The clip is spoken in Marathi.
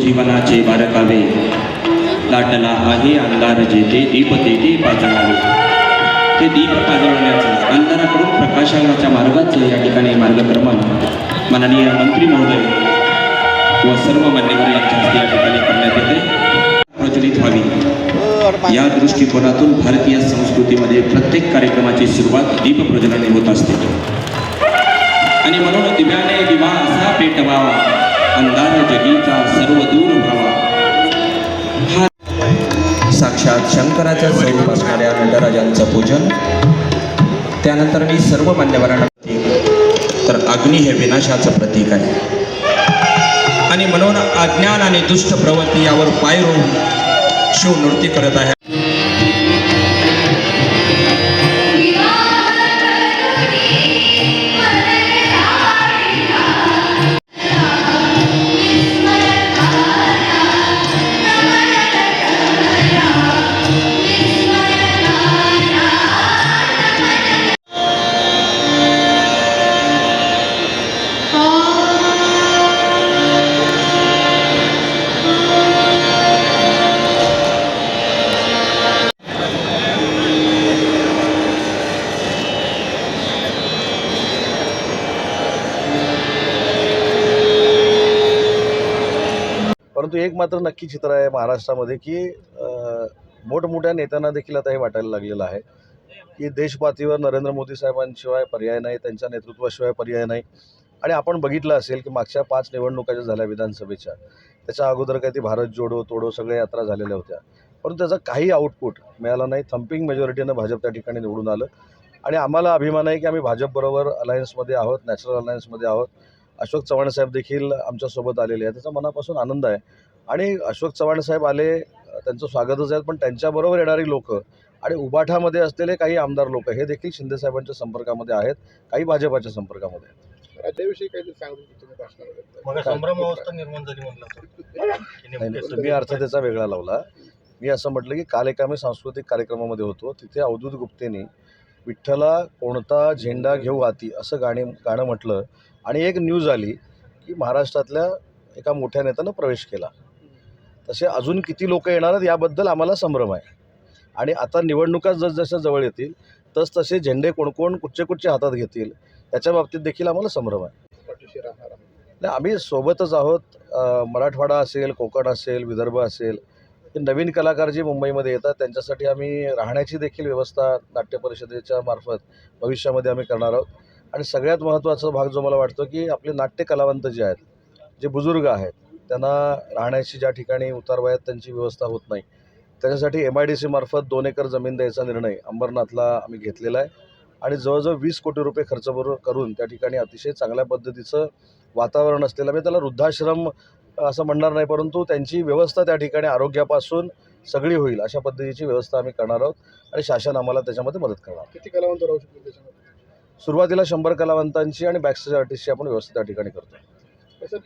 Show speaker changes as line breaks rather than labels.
जीवनाचे बारकावे. लाटला आहे अंधार जेथे दीप तेथे पाजळावे ते दीप पाजळण्याचं अंधाराकडून प्रकाशाच्या मार्गाचं या ठिकाणी मार्गक्रमण. माननीय मंत्री महोदय व सर्व मान्यवर यांच्या हस्ते या ठिकाणी करण्यात येते. प्रचलित व्हावी. या दृष्टिकोनातून भारतीय संस्कृतीमध्ये प्रत्येक कार्यक्रमाची सुरुवात दीप प्रज्वलने होत असते. आणि म्हणून दिव्याने दिवा असा पेटवावा. अंधार जगीचा सर्व दूर व्हावा साक्षात शंकराच्या स्वरूप असणाऱ्या नटराजांचं पूजन. त्यानंतर मी सर्व मान्यवरांना तर अग्नी हे विनाशाचं प्रतीक आहे. आणि म्हणून अज्ञान आणि दुष्ट प्रवृत्ती यावर पाय रोवून शिव नृत्य करत आहे.
परंतु एक मात्र नक्की चित्र आहे महाराष्ट्रामध्ये की मोठमोठ्या नेत्यांना देखील आता हे वाटायला लागलेलं आहे की देशपातळीवर नरेंद्र मोदी साहेबांशिवाय पर्याय नाही त्यांच्या नेतृत्वाशिवाय पर्याय नाही. आणि आपण बघितलं असेल की मागच्या पाच निवडणुका ज्या झाल्या विधानसभेच्या त्याच्या अगोदर काही ती भारत जोडो तोडो सगळ्या यात्रा झालेल्या होत्या. परंतु त्याचा काही आउटपुट मिळाला नाही. थम्पिंग मेजॉरिटीनं भाजप त्या ठिकाणी निवडून आलं. आणि आम्हाला अभिमान आहे की आम्ही भाजपबरोबर अलायन्समध्ये आहोत नॅचरल अलायन्समध्ये आहोत. अशोक चव्हाण साहेब देखील आमच्यासोबत आलेले आहेत. त्याचा मनापासून आनंद आहे. आणि अशोक चव्हाण साहेब आले त्यांचं स्वागतच आहे पण त्यांच्याबरोबर येणारी लोक आणि उबाठामध्ये असलेले काही आमदार लोक हे देखील शिंदेसाहेबांच्या संपर्कामध्ये आहेत काही भाजपाच्या संपर्कामध्ये आहेत.
राज्याविषयी काहीतरी सांगत होते तुम्ही भाषणामध्ये
मग संभ्रम अवस्था निर्माण झाली म्हटलं
नाही नाही तुम्ही अर्थ त्याचा वेगळा लावला. मी असं म्हटलं की काल एका मी सांस्कृतिक कार्यक्रमामध्ये होतो. तिथे अवधूत गुप्तेनी विठ्ठला कोणता झेंडा घेऊ हाती असं गाणे गाणं म्हटलं. आणि एक न्यूज आली की महाराष्ट्रातल्या एका मोठ्या नेत्यानं प्रवेश केला. तसे अजून किती लोक येणार आहेत याबद्दल आम्हाला संभ्रम आहे. आणि आता निवडणुका जसजशा जवळ येतील तस तसे झेंडे कोण कोण कुठचे कुठचे हातात घेतील याच्या बाबतीत देखील आम्हाला संभ्रम आहे. नाही आम्ही सोबतच आहोत. मराठवाडा असेल कोकण असेल विदर्भ असेल नवीन कलाकार जे मुंबईमध्ये येतात त्यांच्यासाठी आम्ही राहण्याची देखील व्यवस्था नाट्य परिषदेच्या मार्फत भविष्यामध्ये आम्ही करणार आहोत. आणि सगळ्यात महत्त्वाचा भाग जो मला वाटतो की आपले नाट्य कलावंत जे आहेत जे बुजुर्ग आहेत त्यांना राहण्याची ज्या ठिकाणी उतारवयात त्यांची व्यवस्था होत नाही त्याच्यासाठी एम आय डी सी मार्फत दोन एकर जमीन द्यायचा निर्णय अंबरनाथला आम्ही घेतलेला आहे. आणि जवळजवळ वीस कोटी रुपये खर्च करून त्या ठिकाणी अतिशय चांगल्या पद्धतीचं वातावरण असलेलं मी त्याला वृद्धाश्रम असं म्हणणार नाही परंतु त्यांची व्यवस्था त्या ठिकाणी आरोग्यापासून सगळी होईल अशा पद्धतीची व्यवस्था आम्ही करणार आहोत आणि शासन आम्हाला त्याच्यामध्ये मदत करणार
किती कलावंत राहू शकतील त्याच्यामध्ये?
सुरुवातीला शंभर कलावंतांची आणि बॅकस्टेज आर्टिस्टची आपण व्यवस्था त्या ठिकाणी करतो.